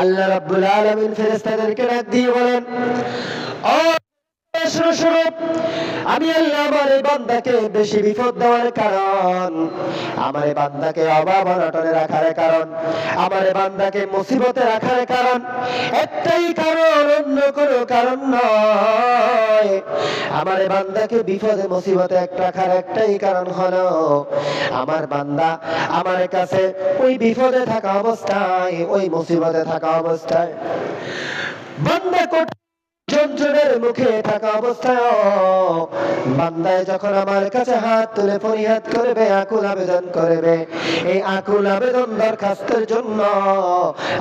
আল্লাহ রাব্বুল আলামিন ফেরেশতাদেরকে ডাক দিয়ে বলেন, ও আমি আল্লাহ আমার এই বান্দাকে বেশি বিপদ দেওয়ার কারণ, আমার এই বান্দাকে অভাব অনটনে রাখার কারণ, আমার এই বান্দাকে মুসিবতে রাখার কারণ, একটাই কারণ, অন্য কোনো কারণ নয়। আমার বান্দাকে বিপদে, মুসিবতে এক রাখার একটাই কারণ হলো, আমার বান্দা আমার কাছে ওই বিপদে থাকা অবস্থায়, ওই মুসিবতে থাকা অবস্থায়, বান্দা কোট যন্ত্রণের মুখে থাকা অবস্থায় বান্দায় যখন আমার কাছে হাত তুলে পরিহাত করবে, আকুল আবেদন করবে, এই আকুল আবেদন দরখাস্তের জন্য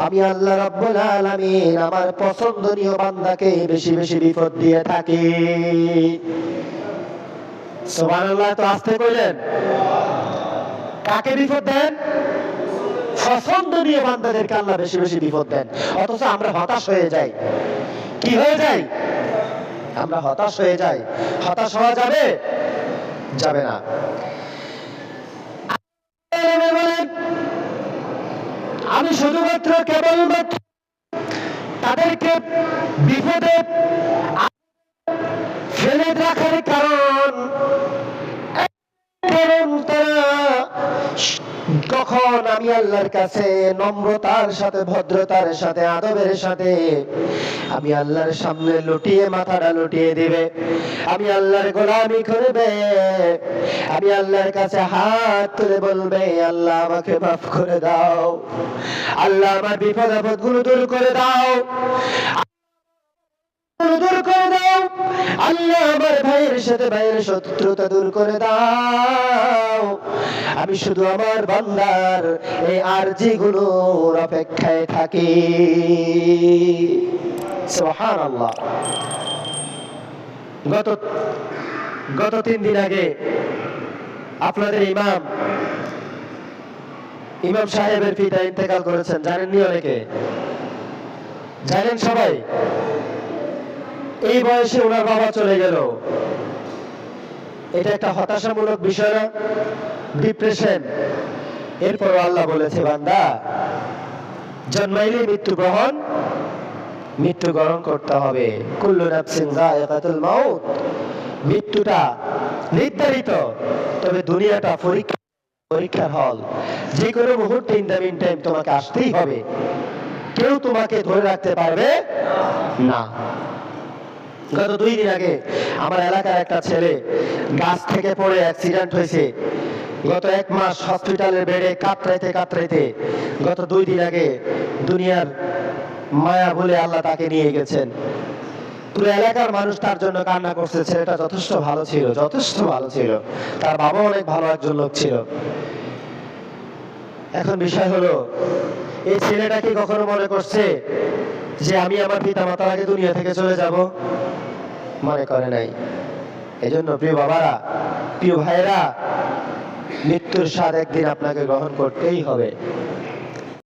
আমি আল্লাহ রাব্বুল আলামিন আমার পছন্দনীয় বান্দাকে বেশি বেশি বিপদ দিয়ে থাকি। সুবহানাল্লাহ, তো আসতে কইলেন। কাকে বিপদ দেন? পছন্দনীয় বান্দাদেরকে আল্লাহ বেশি বেশি বিপদ দেন। অথচ আমরা হতাশ হয়ে যাই। কি হয়ে যায় আমরা হতাশ হয়ে যাই। হতাশ হওয়া যাবে? যাবে না। আমি শুধুমাত্র কেবলমাত্র তাদেরকে বিপদে আমি আল্লাহর কাছে নম্রতার সাথে, ভদ্রতার সাথে, আদবের সাথে আমি আল্লাহর সামনে লুটিয়ে, মাথাটা লুটিয়ে দিবে। আমি আল্লাহর গোলামি করবে। আমি আল্লাহর কাছে হাত তুলে বলবে, আল্লাহ আমাকে মাফ করে দাও। আল্লাহ আমার বিপদ আপদগুলো দূর করে দাও। দূর করে দাও। আল্লাহ আমার ভাইয়ের সাথে ভাইয়ের শত্রুতা দূর করে দাও। আমি শুধু আমার বান্দার এই আরজি গুলোর অপেক্ষায় থাকি। গত গত তিন দিন আগে আপনাদের ইমাম ইমাম সাহেবের পিতা ইন্তেকাল করেছেন। জানেননি অনেকে? জানেন সবাই? এই বয়সে ওনার বাবা চলে গেল। এটা একটা হতাশামূলক বিষয় না? ডিপ্রেশন এরপর আল্লাহ বলেছে, বান্দা, জন্মাইলে মৃত্যু গ্রহণ মৃত্যু গ্রহণ করতে হবে। মৃত্যুটা নির্ধারিত, তবে দুনিয়াটা পরীক্ষা পরীক্ষার হল। যে কোনো মুহূর্তে ইন দ্য মিন টাইম তোমাকে আসতেই হবে। কেউ তোমাকে ধরে রাখতে পারবে না। গত দুই দিন আগে আমার এলাকার একটা ছেলে গাছ থেকে পড়ে অ্যাক্সিডেন্ট হয়েছে। গত এক মাস হসপিটালের বেডে কাতরাইতে কাতরাইতে গত দুই দিন আগে দুনিয়ার মায়া বলে আল্লাহ তাকে নিয়ে গেছেন। পুরো এলাকার মানুষ তার জন্য কান্না করছে, ছেলেটা যথেষ্ট ভালো ছিল, যথেষ্ট ভালো ছিল। তার বাবা অনেক ভালো একজন লোক ছিল। এখন বিষয় হলো, এই ছেলেটা কি কখনো মনে করছে যে আমি আমার পিতা মাতার আগে দুনিয়া থেকে চলে যাব? মনে করে নাই। এজন্য প্রিয় বাবারা, প্রিয় ভাইরা মৃত্যুর স্বাদ একদিন আপনাকে গ্রহণ করতেই হবে।